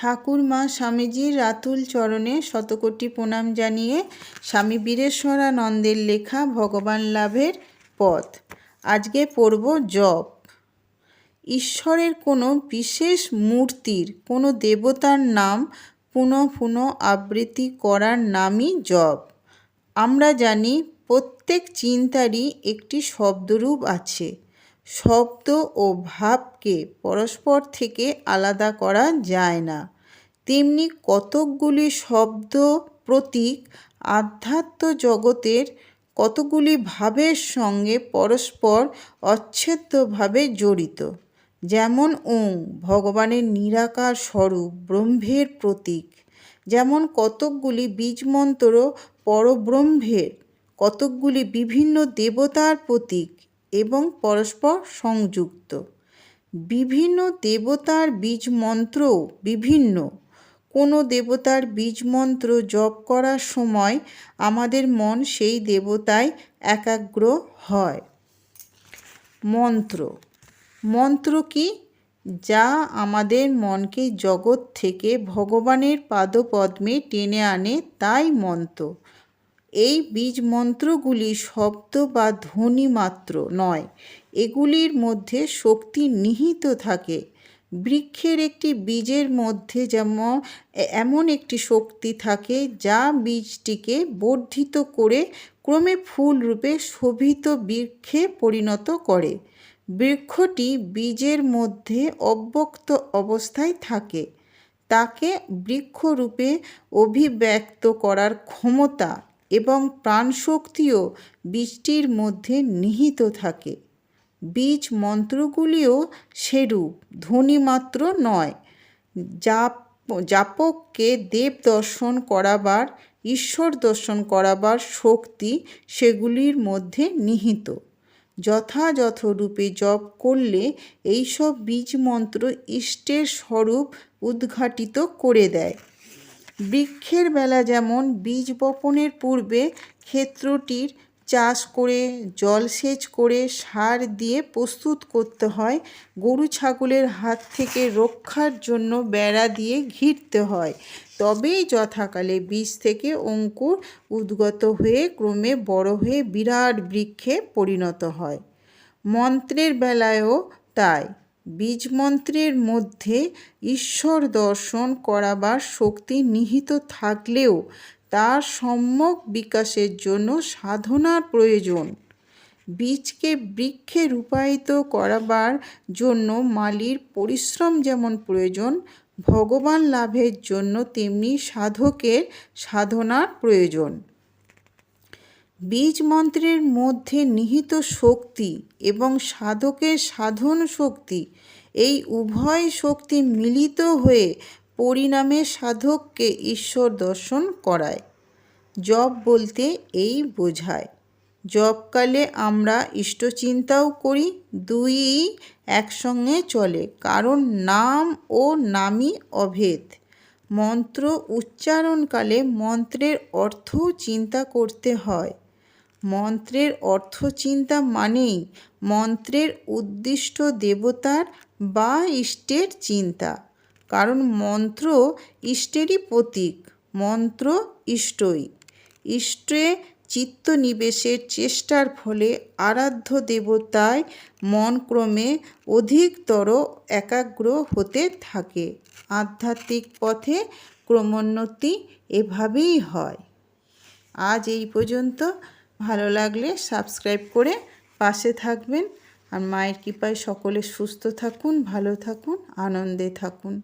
ঠাকুরমা স্বামীজির রাতুল চরণে শতকোটি প্রণাম জানিয়ে স্বামী বীরেশ্বরানন্দের লেখা ভগবান লাভের পথ। আজকে পড়ব জপ। ঈশ্বরের কোনো বিশেষ মূর্তির, কোনো দেবতার নাম পুনঃ পুনঃ আবৃত্তি করার নামই জপ। আমরা জানি প্রত্যেক চিন্তারই একটি শব্দরূপ আছে। শব্দ ও ভাবকে পরস্পর থেকে আলাদা করা যায় না। তেমনি কতকগুলি শব্দ প্রতীক আধ্যাত্ম জগতের কতগুলি ভাবের সঙ্গে পরস্পর অচ্ছেদ্যভাবে জড়িত। যেমন ওং, ভগবানের নিরাকার স্বরূপ, ব্রহ্মের প্রতীক। যেমন কতকগুলি বীজমন্ত্র পরব্রহ্মের, কতকগুলি বিভিন্ন দেবতার প্রতীক। এবং পরস্পর সংযুক্ত। বিভিন্ন দেবতার বীজ মন্ত্রও বিভিন্ন। কোনো দেবতার বীজ মন্ত্র জপ করার সময় আমাদের মন সেই দেবতায় একাগ্র হয়। মন্ত্র। মন্ত্র কি? যা আমাদের মনকে জগৎ থেকে ভগবানের পাদপদ্মে টেনে আনে, তাই মন্ত্র। এই বীজ মন্ত্রগুলি শব্দ বা ধ্বনি মাত্র নয়। এগুলির মধ্যে শক্তি নিহিত থাকে। বৃক্ষের একটি বীজের মধ্যে যেমন, এমন একটি শক্তি থাকে যা বীজটিকে বর্ধিত করে ক্রমে ফুল রূপে শোভিত বৃক্ষে পরিণত করে। বৃক্ষটি বীজের মধ্যে অব্যক্ত অবস্থায় থাকে। তাকে বৃক্ষরূপে অভিব্যক্ত করার ক্ষমতা এবং প্রাণশক্তিও বীজটির মধ্যে নিহিত থাকে। বীজ মন্ত্রগুলিও সেরূপ ধ্বনিমাত্র নয়। জাপ, জাপককে দেব দর্শন করাবার, ঈশ্বর দর্শন করাবার শক্তি সেগুলির মধ্যে নিহিত। যথাযথ রূপে জপ করলে এইসব বীজ মন্ত্র ইষ্টের স্বরূপ উদ্ঘাটিত করে দেয়। বৃক্ষের বেলা যেমন বীজ বপনের পূর্বে ক্ষেত্রটির চাষ করে জলসেচ করে, সার দিয়ে প্রস্তুত করতে হয়, গরু ছাগলের হাত থেকে রক্ষার জন্য বেড়া দিয়ে ঘিরতে হয়। তবেই যথাকালে বীজ থেকে অঙ্কুর উদ্গত হয়ে ক্রমে বড় হয়ে বিরাট বৃক্ষে পরিণত হয়। মন্ত্রের বেলায়ও তাই। বীজ মন্ত্রের মধ্যে ঈশ্বর দর্শন করাবার শক্তি নিহিত থাকলেও তার সম্যক বিকাশের জন্য সাধনার প্রয়োজন। বীজকে বৃক্ষে রূপায়িত করাবার জন্য মালির পরিশ্রম যেমন প্রয়োজন, ভগবান লাভের জন্য তেমনি সাধকের সাধনার প্রয়োজন। বীজ মন্ত্রের মধ্যে নিহিত শক্তি এবং সাধকের সাধন শক্তি, এই উভয় শক্তি মিলিত হয়ে পরিণামে সাধককে ঈশ্বর দর্শন করায়। জপ বলতে এই বোঝায়, জপকালে আমরা ইষ্টচিন্তাও করি, দুইই একসঙ্গে চলে, কারণ নাম ও নামই অভেদ। মন্ত্র উচ্চারণকালে মন্ত্রের অর্থও চিন্তা করতে হয়। মন্ত্রের অর্থ চিন্তা মানেই মন্ত্রের উদ্দিষ্ট দেবতার বা ইষ্টের চিন্তা। কারণ মন্ত্র ইষ্টেরই প্রতীক, মন্ত্র ইষ্টই। ইষ্টে চিত্ত নিবেশের চেষ্টার ফলে আরাধ্য দেবতায় মন ক্রমে অধিকতর একাগ্র হতে থাকে। আধ্যাত্মিক পথে ক্রমোন্নতি এভাবেই হয়। আজ এই পর্যন্ত। ভালো লাগলে সাবস্ক্রাইব করে পাশে থাকবেন। আর মায়ের কৃপায় সকলে সুস্থ থাকুন, ভালো থাকুন, আনন্দে থাকুন।